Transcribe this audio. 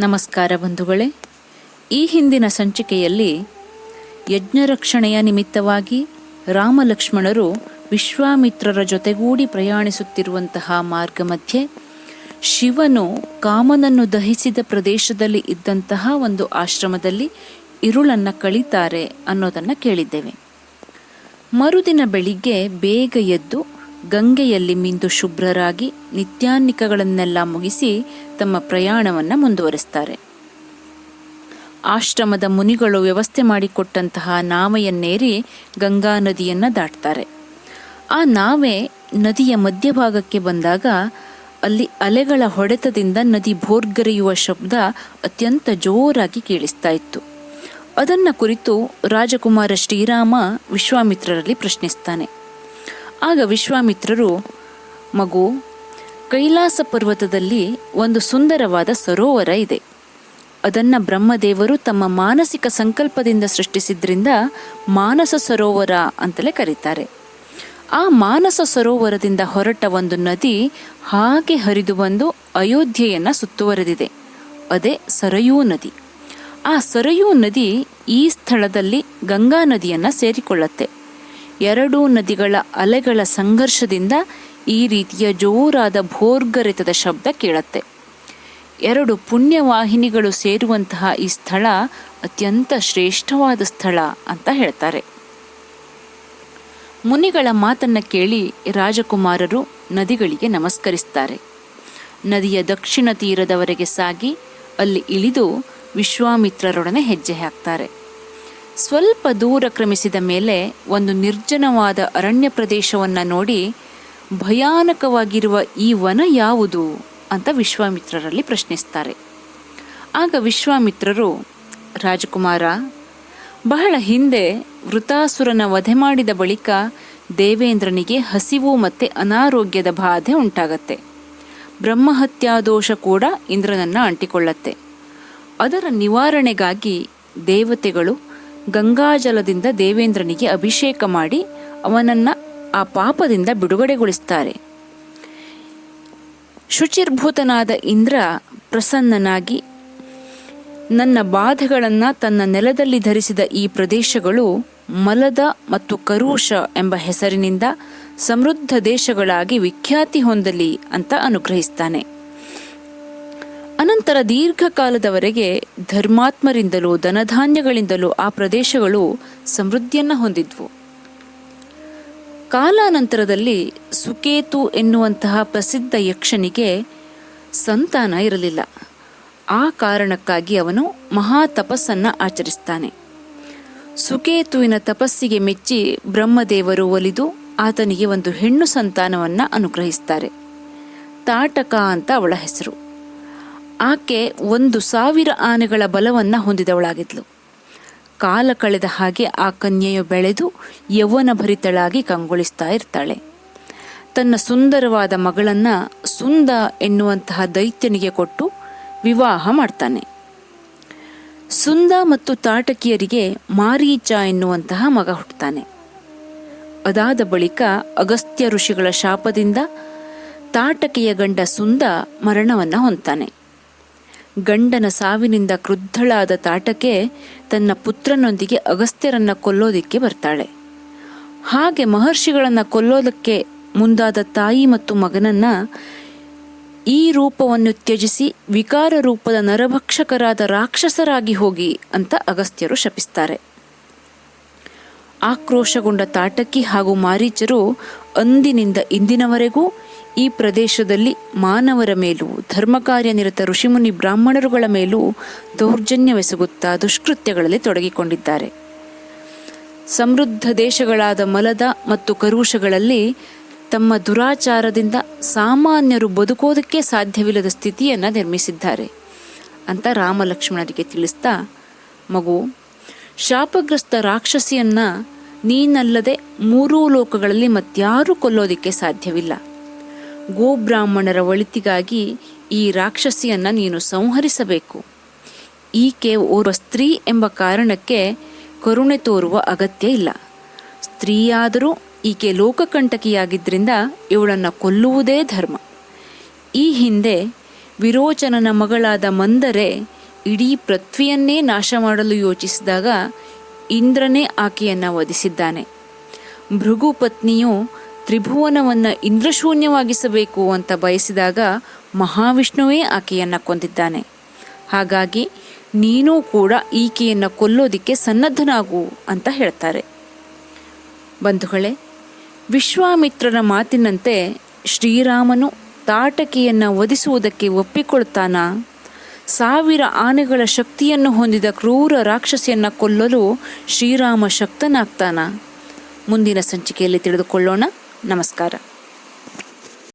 ನಮಸ್ಕಾರ ಬಂಧುಗಳೇ. ಈ ಹಿಂದಿನ ಸಂಚಿಕೆಯಲ್ಲಿ ಯಜ್ಞರಕ್ಷಣೆಯ ನಿಮಿತ್ತವಾಗಿ ರಾಮಲಕ್ಷ್ಮಣರು ವಿಶ್ವಾಮಿತ್ರರ ಜೊತೆಗೂಡಿ ಪ್ರಯಾಣಿಸುತ್ತಿರುವಂತಹ ಮಾರ್ಗ ಮಧ್ಯೆ ಶಿವನು ಕಾಮನನ್ನು ದಹಿಸಿದ ಪ್ರದೇಶದಲ್ಲಿ ಇದ್ದಂತಹ ಒಂದು ಆಶ್ರಮದಲ್ಲಿ ಇರುಳನ್ನು ಕಳೀತಾರೆ ಅನ್ನೋದನ್ನು ಕೇಳಿದ್ದೇವೆ. ಮರುದಿನ ಬೆಳಿಗ್ಗೆ ಬೇಗ ಎದ್ದು ಗಂಗೆಯಲ್ಲಿ ಮಿಂದು ಶುಭ್ರರಾಗಿ ನಿತ್ಯಾನ್ನಿಕಗಳನ್ನೆಲ್ಲ ಮುಗಿಸಿ ತಮ್ಮ ಪ್ರಯಾಣವನ್ನು ಮುಂದುವರಿಸ್ತಾರೆ. ಆಶ್ರಮದ ಮುನಿಗಳು ವ್ಯವಸ್ಥೆ ಮಾಡಿಕೊಟ್ಟಂತಹ ನಾವೆಯನ್ನೇರಿ ಗಂಗಾ ನದಿಯನ್ನು ದಾಟ್ತಾರೆ. ಆ ನಾವೆ ನದಿಯ ಮಧ್ಯಭಾಗಕ್ಕೆ ಬಂದಾಗ ಅಲ್ಲಿ ಅಲೆಗಳ ಹೊಡೆತದಿಂದ ನದಿ ಭೋರ್ಗರೆಯುವ ಶಬ್ದ ಅತ್ಯಂತ ಜೋರಾಗಿ ಕೇಳಿಸ್ತಾ ಇತ್ತು. ಅದನ್ನ ಕುರಿತು ರಾಜಕುಮಾರ ಶ್ರೀರಾಮ ವಿಶ್ವಾಮಿತ್ರರಲ್ಲಿ ಪ್ರಶ್ನಿಸ್ತಾನೆ. ಆಗ ವಿಶ್ವಾಮಿತ್ರರು, ಮಗು, ಕೈಲಾಸ ಪರ್ವತದಲ್ಲಿ ಒಂದು ಸುಂದರವಾದ ಸರೋವರ ಇದೆ. ಅದನ್ನು ಬ್ರಹ್ಮದೇವರು ತಮ್ಮ ಮಾನಸಿಕ ಸಂಕಲ್ಪದಿಂದ ಸೃಷ್ಟಿಸಿದ್ರಿಂದ ಮಾನಸ ಸರೋವರ ಅಂತಲೇ ಕರೀತಾರೆ. ಆ ಮಾನಸ ಸರೋವರದಿಂದ ಹೊರಟ ಒಂದು ನದಿ ಹಾಗೆ ಹರಿದು ಬಂದು ಅಯೋಧ್ಯೆಯನ್ನು ಸುತ್ತುವರೆದಿದೆ. ಅದೇ ಸರಯೂ ನದಿ. ಆ ಸರಯೂ ನದಿ ಈ ಸ್ಥಳದಲ್ಲಿ ಗಂಗಾ ನದಿಯನ್ನು ಸೇರಿಕೊಳ್ಳುತ್ತೆ. ಎರಡೂ ನದಿಗಳ ಅಲೆಗಳ ಸಂಘರ್ಷದಿಂದ ಈ ರೀತಿಯ ಜೋರಾದ ಭೋರ್ಗರೆತದ ಶಬ್ದ ಕೇಳತ್ತೆ. ಎರಡು ಪುಣ್ಯವಾಹಿನಿಗಳು ಸೇರುವಂತಹ ಈ ಸ್ಥಳ ಅತ್ಯಂತ ಶ್ರೇಷ್ಠವಾದ ಸ್ಥಳ ಅಂತ ಹೇಳ್ತಾರೆ. ಮುನಿಗಳ ಮಾತನ್ನ ಕೇಳಿ ರಾಜಕುಮಾರರು ನದಿಗಳಿಗೆ ನಮಸ್ಕರಿಸ್ತಾರೆ. ನದಿಯ ದಕ್ಷಿಣ ತೀರದವರೆಗೆ ಸಾಗಿ ಅಲ್ಲಿ ಇಳಿದು ವಿಶ್ವಾಮಿತ್ರರೊಡನೆ ಹೆಜ್ಜೆ ಹಾಕ್ತಾರೆ. ಸ್ವಲ್ಪ ದೂರ ಕ್ರಮಿಸಿದ ಮೇಲೆ ಒಂದು ನಿರ್ಜನವಾದ ಅರಣ್ಯ ಪ್ರದೇಶವನ್ನು ನೋಡಿ ಭಯಾನಕವಾಗಿರುವ ಈ ವನ ಯಾವುದು ಅಂತ ವಿಶ್ವಾಮಿತ್ರರಲ್ಲಿ ಪ್ರಶ್ನಿಸ್ತಾರೆ. ಆಗ ವಿಶ್ವಾಮಿತ್ರರು, ರಾಜಕುಮಾರ, ಬಹಳ ಹಿಂದೆ ವೃತಾಸುರನ ವಧೆ ಮಾಡಿದ ಬಳಿಕ ದೇವೇಂದ್ರನಿಗೆ ಹಸಿವು ಮತ್ತು ಅನಾರೋಗ್ಯದ ಬಾಧೆ ಉಂಟಾಗತ್ತೆ. ಬ್ರಹ್ಮಹತ್ಯಾದೋಷ ಕೂಡ ಇಂದ್ರನನ್ನು ಅಂಟಿಕೊಳ್ಳತ್ತೆ. ಅದರ ನಿವಾರಣೆಗಾಗಿ ದೇವತೆಗಳು ಗಂಗಾಜಲದಿಂದ ದೇವೇಂದ್ರನಿಗೆ ಅಭಿಷೇಕ ಮಾಡಿ ಅವನನ್ನ ಆ ಪಾಪದಿಂದ ಬಿಡುಗಡೆಗೊಳಿಸ್ತಾರೆ. ಶುಚಿರ್ಭೂತನಾದ ಇಂದ್ರ ಪ್ರಸನ್ನನಾಗಿ ನನ್ನ ಬಾಧೆಗಳನ್ನು ತನ್ನ ನೆಲದಲ್ಲಿ ಧರಿಸಿದ ಈ ಪ್ರದೇಶಗಳು ಮಲದ ಮತ್ತು ಕರುಷ ಎಂಬ ಹೆಸರಿನಿಂದ ಸಮೃದ್ಧ ದೇಶಗಳಾಗಿ ವಿಖ್ಯಾತಿ ಹೊಂದಲಿ ಅಂತ ಅನುಗ್ರಹಿಸ್ತಾನೆ. ಅನಂತರ ದೀರ್ಘಕಾಲದವರೆಗೆ ಧರ್ಮಾತ್ಮರಿಂದಲೂ ಧನಧಾನ್ಯಗಳಿಂದಲೂ ಆ ಪ್ರದೇಶಗಳು ಸಮೃದ್ಧಿಯನ್ನು ಹೊಂದಿದ್ವು. ಕಾಲಾನಂತರದಲ್ಲಿ ಸುಕೇತು ಎನ್ನುವಂತಹ ಪ್ರಸಿದ್ಧ ಯಕ್ಷನಿಗೆ ಸಂತಾನ ಇರಲಿಲ್ಲ. ಆ ಕಾರಣಕ್ಕಾಗಿ ಅವನು ಮಹಾ ತಪಸ್ಸನ್ನು ಆಚರಿಸ್ತಾನೆ. ಸುಕೇತುವಿನ ತಪಸ್ಸಿಗೆ ಮೆಚ್ಚಿ ಬ್ರಹ್ಮದೇವರು ಒಲಿದು ಆತನಿಗೆ ಒಂದು ಹೆಣ್ಣು ಸಂತಾನವನ್ನು ಅನುಗ್ರಹಿಸ್ತಾರೆ. ತಾಟಕ ಅಂತ ಅವಳ ಹೆಸರು. ಆಕೆ ಒಂದು ಸಾವಿರ ಆನೆಗಳ ಬಲವನ್ನು ಹೊಂದಿದವಳಾಗಿದ್ಲು. ಕಾಲ ಕಳೆದ ಹಾಗೆ ಆ ಕನ್ಯೆಯು ಬೆಳೆದು ಯೌವನ ಭರಿತಳಾಗಿ ಕಂಗೊಳಿಸ್ತಾ ಇರ್ತಾಳೆ. ತನ್ನ ಸುಂದರವಾದ ಮಗಳನ್ನ ಸುಂದ ಎನ್ನುವಂತಹ ದೈತ್ಯನಿಗೆ ಕೊಟ್ಟು ವಿವಾಹ ಮಾಡ್ತಾನೆ. ಸುಂದ ಮತ್ತು ತಾಟಕಿಯರಿಗೆ ಮಾರೀಚ ಎನ್ನುವಂತಹ ಮಗ ಹುಟ್ಟುತ್ತಾನೆ ಅದಾದ ಬಳಿಕ ಅಗಸ್ತ್ಯ ಋಷಿಗಳ ಶಾಪದಿಂದ ತಾಟಕಿಯ ಗಂಡ ಸುಂದ ಮರಣವನ್ನು ಹೊಂತಾನೆ ಗಂಡನ ಸಾವಿನಿಂದ ಕ್ರುದ್ಧಳಾದ ತಾಟಕೆ ತನ್ನ ಪುತ್ರನೊಂದಿಗೆ ಅಗಸ್ತ್ಯರನ್ನ ಕೊಲ್ಲೋದಿಕ್ಕೆ ಬರ್ತಾಳೆ. ಹಾಗೆ ಮಹರ್ಷಿಗಳನ್ನ ಕೊಲ್ಲೋದಕ್ಕೆ ಮುಂದಾದ ತಾಯಿ ಮತ್ತು ಮಗನನ್ನ ಈ ರೂಪವನ್ನು ತ್ಯಜಿಸಿ ವಿಕಾರ ರೂಪದ ನರಭಕ್ಷಕರಾದ ರಾಕ್ಷಸರಾಗಿ ಹೋಗಿ ಅಂತ ಅಗಸ್ತ್ಯರು ಶಪಿಸ್ತಾರೆ. ಆಕ್ರೋಶಗೊಂಡ ತಾಟಕಿ ಹಾಗೂ ಮಾರೀಚರು ಅಂದಿನಿಂದ ಇಂದಿನವರೆಗೂ ಈ ಪ್ರದೇಶದಲ್ಲಿ ಮಾನವರ ಮೇಲೂ, ಧರ್ಮಕಾರ್ಯನಿರತ ಋಷಿಮುನಿ ಬ್ರಾಹ್ಮಣರುಗಳ ಮೇಲೂ ದೌರ್ಜನ್ಯವೆಸಗುತ್ತಾ ದುಷ್ಕೃತ್ಯಗಳಲ್ಲಿ ತೊಡಗಿಕೊಂಡಿದ್ದಾರೆ. ಸಮೃದ್ಧ ದೇಶಗಳಾದ ಮಲದ ಮತ್ತು ಕರುಷಗಳಲ್ಲಿ ತಮ್ಮ ದುರಾಚಾರದಿಂದ ಸಾಮಾನ್ಯರು ಬದುಕೋದಕ್ಕೆ ಸಾಧ್ಯವಿಲ್ಲದ ಸ್ಥಿತಿಯನ್ನು ನಿರ್ಮಿಸಿದ್ದಾರೆ. ಅಂತ ರಾಮಲಕ್ಷ್ಮಣರಿಗೆ ತಿಳಿಸ್ತಾ, ಮಗು, ಶಾಪಗ್ರಸ್ತ ರಾಕ್ಷಸಿಯನ್ನ ನೀನಲ್ಲದೆ ಮೂರೂ ಲೋಕಗಳಲ್ಲಿ ಮತ್ಯಾರೂ ಕೊಲ್ಲೋದಿಕ್ಕೆ ಸಾಧ್ಯವಿಲ್ಲ. ಗೋಬ್ರಾಹ್ಮಣರ ಒಳಿತಿಗಾಗಿ ಈ ರಾಕ್ಷಸಿಯನ್ನು ನೀನು ಸಂಹರಿಸಬೇಕು. ಈಕೆ ಓರ್ವ ಸ್ತ್ರೀ ಎಂಬ ಕಾರಣಕ್ಕೆ ಕರುಣೆ ತೋರುವ ಅಗತ್ಯ ಇಲ್ಲ. ಸ್ತ್ರೀಯಾದರೂ ಈಕೆ ಲೋಕಕಂಟಕಿಯಾಗಿದ್ದರಿಂದ ಇವಳನ್ನು ಕೊಲ್ಲುವುದೇ ಧರ್ಮ. ಈ ಹಿಂದೆ ವಿರೋಚನನ ಮಗಳಾದ ಮಂದರೆ ಇಡೀ ಪೃಥ್ವಿಯನ್ನೇ ನಾಶ ಮಾಡಲು ಯೋಚಿಸಿದಾಗ ಇಂದ್ರನೇ ಆಕೆಯನ್ನು ವಧಿಸಿದ್ದಾನೆ. ಭೃಗು ಪತ್ನಿಯು ತ್ರಿಭುವನವನ್ನು ಇಂದ್ರಶೂನ್ಯವಾಗಿಸಬೇಕು ಅಂತ ಬಯಸಿದಾಗ ಮಹಾವಿಷ್ಣುವೇ ಆಕೆಯನ್ನು ಕೊಂದಿದ್ದಾನೆ. ಹಾಗಾಗಿ ನೀನೂ ಕೂಡ ಈಕೆಯನ್ನು ಕೊಲ್ಲೋದಿಕ್ಕೆ ಸನ್ನದ್ಧನಾಗು ಅಂತ ಹೇಳ್ತಾರೆ. ಬಂಧುಗಳೇ, ವಿಶ್ವಾಮಿತ್ರನ ಮಾತಿನಂತೆ ಶ್ರೀರಾಮನು ತಾಟಕಿಯನ್ನು ವಧಿಸುವುದಕ್ಕೆ ಒಪ್ಪಿಕೊಳ್ತಾನಾ? ಸಾವಿರ ಆನೆಗಳ ಶಕ್ತಿಯನ್ನು ಹೊಂದಿದ ಕ್ರೂರ ರಾಕ್ಷಸಿಯನ್ನು ಕೊಲ್ಲಲು ಶ್ರೀರಾಮ ಶಕ್ತನಾಗ್ತಾನ? ಮುಂದಿನ ಸಂಚಿಕೆಯಲ್ಲಿ ತಿಳಿದುಕೊಳ್ಳೋಣ. ನಮಸ್ಕಾರ